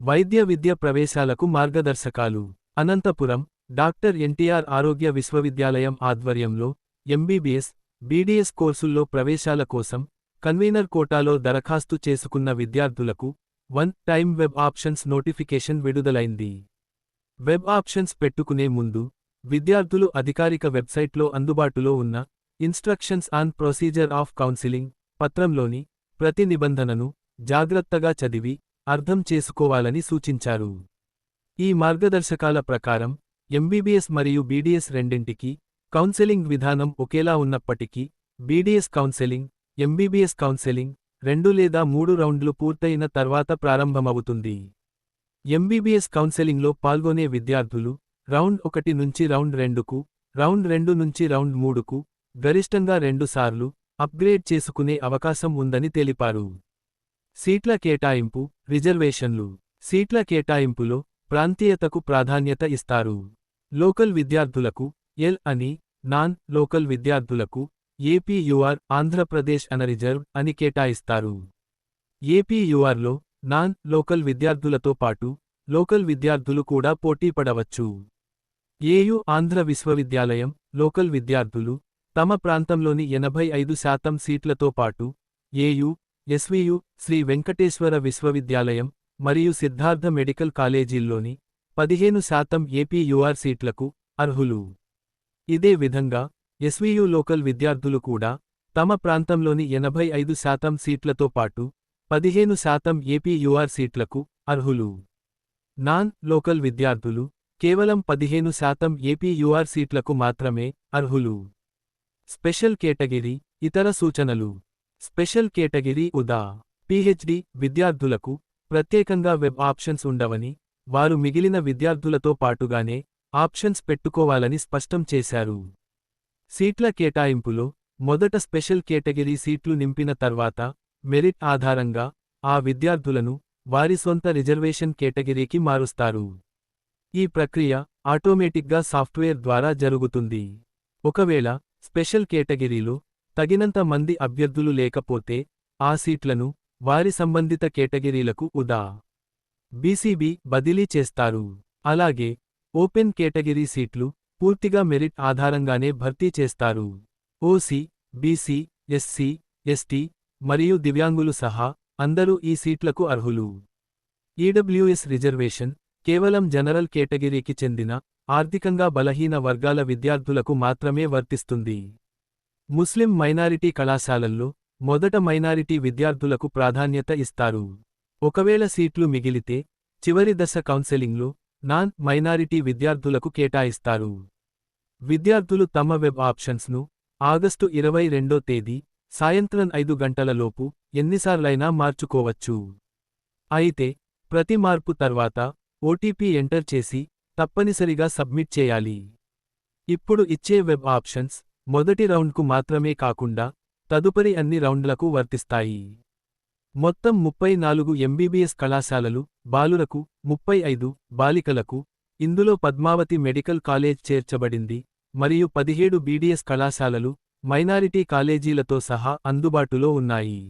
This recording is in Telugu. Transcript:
వైద్య విద్య ప్రవేశాలకు మార్గదర్శకాలు. అనంతపురం డాక్టర్ ఎన్టీఆర్ ఆరోగ్య విశ్వవిద్యాలయం ఆధ్వర్యంలో ఎంబీబీఎస్ బీడీఎస్ కోర్సుల్లో ప్రవేశాల కోసం కన్వీనర్ కోటాలో దరఖాస్తు చేసుకున్న విద్యార్థులకు one time web options notification విడుదలైంది. వెబ్ ఆప్షన్స్ పెట్టుకునే ముందు విద్యార్థులు అధికారిక వెబ్సైట్లో అందుబాటులో ఉన్న instructions on procedure of counselling పత్రంలోని ప్రతి నిబంధనను జాగ్రత్తగా చదివి అర్థం చేసుకోవాలని సూచించారు. ఈ మార్గదర్శకాల ప్రకారం ఎంబీబీఎస్ మరియు బీడీఎస్ రెండింటికి కౌన్సెలింగ్ విధానం ఒకేలా ఉన్నప్పటికీ బీడీఎస్ కౌన్సెలింగ్ ఎంబీబీఎస్ కౌన్సెలింగ్ రెండు లేదా మూడు రౌండ్లు పూర్తయిన తర్వాత ప్రారంభమవుతుంది. ఎంబీబీఎస్ కౌన్సెలింగ్లో పాల్గొనే విద్యార్థులు రౌండ్ ఒకటి నుంచి రౌండ్ రెండుకు రౌండ్ రెండు నుంచి రౌండ్ మూడుకు గరిష్టంగా రెండుసార్లు అప్గ్రేడ్ చేసుకునే అవకాశం ఉందని తెలిపారు. సీట్ల కేటాయింపు రిజర్వేషన్లు. సీట్ల కేటాయింపులో ప్రాంతీయతకు ప్రాధాన్యత ఇస్తారు. లోకల్ విద్యార్థులకు ఎల్ అని నాన్ లోకల్ విద్యార్థులకు ఏపీయూఆర్ ఆంధ్రప్రదేశ్ అన రిజర్వ్ అని కేటాయిస్తారు. ఏపీయూఆర్లో నాన్ లోకల్ విద్యార్థులతో పాటు లోకల్ విద్యార్థులు కూడా పోటీపడవచ్చు ఏయు ఆంధ్ర విశ్వవిద్యాలయం లోకల్ విద్యార్థులు తమ ప్రాంతంలోని ఎనభై ఐదు శాతం సీట్లతో పాటు ఏయు ఎస్వియు శ్రీ వెంకటేశ్వర విశ్వవిద్యాలయం మరియు సిద్ధార్థ మెడికల్ కాలేజీల్లోని పదిహేను శాతం ఏపీయూఆర్ సీట్లకు అర్హులు. ఇదే విధంగా ఎస్వియు లోకల్ విద్యార్థులు కూడా తమ ప్రాంతంలోని ఎనభై ఐదు శాతం సీట్లతో పాటు పదిహేను శాతం ఏపీయూఆర్ సీట్లకు అర్హులు. నాన్ లోకల్ విద్యార్థులు కేవలం పదిహేను శాతం ఏపీయూఆర్ సీట్లకు మాత్రమే అర్హులు. స్పెషల్ కేటగిరీ ఇతర సూచనలు. స్పెషల్ కేటగిరీ ఉదా. పిహెచ్డి విద్యార్థులకు ప్రత్యేకంగా వెబ్ ఆప్షన్స్ ఉండవని వారు మిగిలిన విద్యార్థులతో పాటుగానే ఆప్షన్స్ పెట్టుకోవాలని స్పష్టం చేశారు. సీట్ల కేటాయింపులో మొదట స్పెషల్ కేటగిరీ సీట్లు నింపిన తర్వాత మెరిట్ ఆధారంగా ఆ విద్యార్థులను వారి సొంత రిజర్వేషన్ కేటగిరీకి మారుస్తారు. ఈ ప్రక్రియ ఆటోమేటిక్గా సాఫ్ట్వేర్ ద్వారా జరుగుతుంది. ఒకవేళ స్పెషల్ కేటగిరీలో తగినంత మంది అభ్యర్థులు లేకపోతే ఆ సీట్లను వారి సంబంధిత కేటగిరీలకు ఉదా. బీసీబీ బదిలీ చేస్తారు. అలాగే ఓపెన్ కేటగిరీ సీట్లు పూర్తిగా మెరిట్ ఆధారంగానే భర్తీ చేస్తారు. ఓసీ బీసీ ఎస్సీ ఎస్టీ మరియు దివ్యాంగులు సహా అందరూ ఈ సీట్లకు అర్హులు. ఈడబ్ల్యూఎస్ రిజర్వేషన్ కేవలం జనరల్ కేటగిరీకి చెందిన ఆర్థికంగా బలహీన వర్గాల విద్యార్థులకు మాత్రమే వర్తిస్తుంది. ముస్లిం మైనారిటీ కళాశాలల్లో మొదట మైనారిటీ విద్యార్థులకు ప్రాధాన్యత ఇస్తారు. ఒకవేళ సీట్లు మిగిలితే చివరి దశ కౌన్సెలింగ్లో నాన్ మైనారిటీ విద్యార్థులకు కేటాయిస్తారు. విద్యార్థులు తమ వెబ్ ఆప్షన్స్ను ఆగస్టు ఇరవై రెండో తేదీ సాయంత్రం ఐదు గంటలలోపు ఎన్నిసార్లైనా మార్చుకోవచ్చు. అయితే ప్రతి మార్పు తర్వాత ఓటీపీ ఎంటర్ చేసి తప్పనిసరిగా సబ్మిట్ చేయాలి. ఇప్పుడు ఇచ్చే వెబ్ ఆప్షన్స్ మొదటి రౌండ్కు మాత్రమే కాకుండా తదుపరి అన్ని రౌండ్లకు వర్తిస్తాయి. మొత్తం ముప్పై నాలుగు ఎంబీబీఎస్ కళాశాలలు బాలులకు ముప్పై ఐదు బాలికలకు ఇందులో పద్మావతి మెడికల్ కాలేజ్ చేర్చబడింది మరియు పదిహేడు బీడీఎస్ కళాశాలలు మైనారిటీ కాలేజీలతో సహా అందుబాటులో ఉన్నాయి.